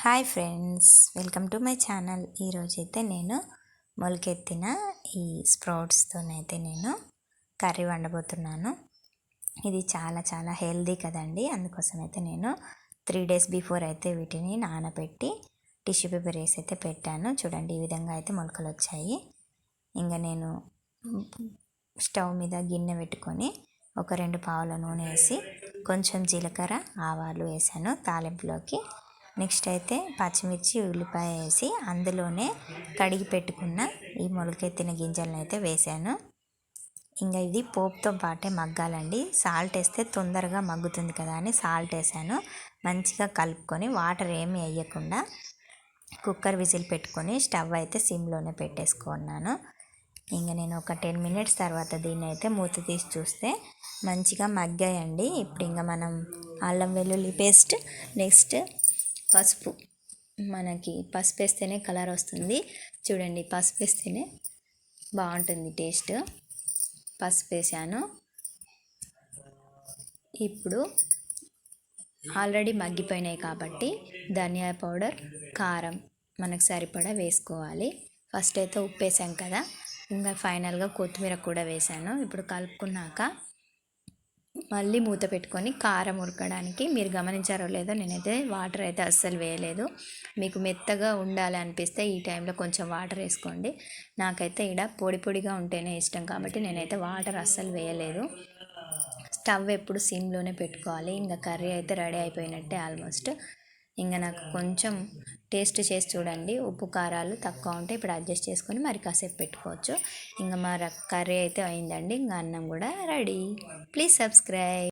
Hi friends welcome to my channel. ఈరోజైతే నేను మొలకెత్తిన ఈ స్ప్రౌట్స్తోనైతే నేను కర్రీ వండబోతున్నాను. ఇది చాలా చాలా హెల్దీ కదండి. అందుకోసం అయితే నేను త్రీ డేస్ బిఫోర్ అయితే వీటిని నానబెట్టి టిష్యూ పేపర్ వేసి అయితే పెట్టాను. చూడండి ఈ విధంగా అయితే మొలకలు వచ్చాయి. ఇంకా నేను స్టవ్ మీద గిన్నె పెట్టుకొని ఒక రెండు పావుల నూనె వేసి కొంచెం జీలకర్ర ఆవాలు వేసాను. తాలింపులోకి నెక్స్ట్ అయితే పచ్చిమిర్చి ఉల్లిపాయ వేసి అందులోనే కడిగి పెట్టుకున్న ఈ మొలకెత్తిన గింజలను అయితే వేసాను. ఇంకా ఇది పోపుతో పాటే మగ్గాలండి. సాల్ట్ వేస్తే తొందరగా మగ్గుతుంది కదా అని సాల్ట్ వేసాను. మంచిగా కలుపుకొని వాటర్ ఏమి వేయకుండా కుక్కర్ విజిల్ పెట్టుకొని స్టవ్ అయితే సిమ్లోనే పెట్టేసుకున్నాను. ఇంకా నేను ఒక టెన్ మినిట్స్ తర్వాత దీన్ని అయితే మూత తీసి చూస్తే మంచిగా మగ్గాయండి. ఇప్పుడు ఇంకా మనం అల్లం వెల్లుల్లి పేస్ట్ నెక్స్ట్ పసుపు. మనకి పసుపు వేస్తేనే కలర్ వస్తుంది. చూడండి పసుపు వేస్తేనే బాగుంటుంది టేస్ట్. పసుపు వేసాను ఇప్పుడు ఆల్రెడీ మగ్గిపోయినాయి కాబట్టి ధనియా పౌడర్ కారం మనకు సరిపడా వేసుకోవాలి. ఫస్ట్ అయితే ఉప్పు వేసాం కదా. ఇంకా ఫైనల్గా కొత్తిమీర కూడా వేసాను ఇప్పుడు కలుపుకున్నాక మళ్ళీ మూత పెట్టుకొని కారం ఉడకడానికి మీరు గమనించారో లేదో నేనైతే వాటర్ అయితే అస్సలు వేయలేదు. మీకు మెత్తగా ఉండాలి అనిపిస్తే ఈ టైంలో కొంచెం వాటర్ వేసుకోండి. నాకైతే ఇక్కడ పొడి పొడిగా ఉంటేనే ఇష్టం కాబట్టి నేనైతే వాటర్ అస్సలు వేయలేదు. స్టవ్ ఎప్పుడు సిమ్లోనే పెట్టుకోవాలి. ఇంకా కర్రీ అయితే రెడీ అయిపోయినట్టే ఆల్మోస్ట్. ఇంకా నాకు కొంచెం టేస్ట్ చేసి చూడండి. ఉప్పు కారాలు తక్కువ ఉంటే ఇప్పుడు అడ్జస్ట్ చేసుకొని మరి కాసేపు పెట్టుకోవచ్చు. ఇంకా మా కర్రీ అయితే అయిందండి. ఇంకా అన్నం కూడా రెడీ. Please subscribe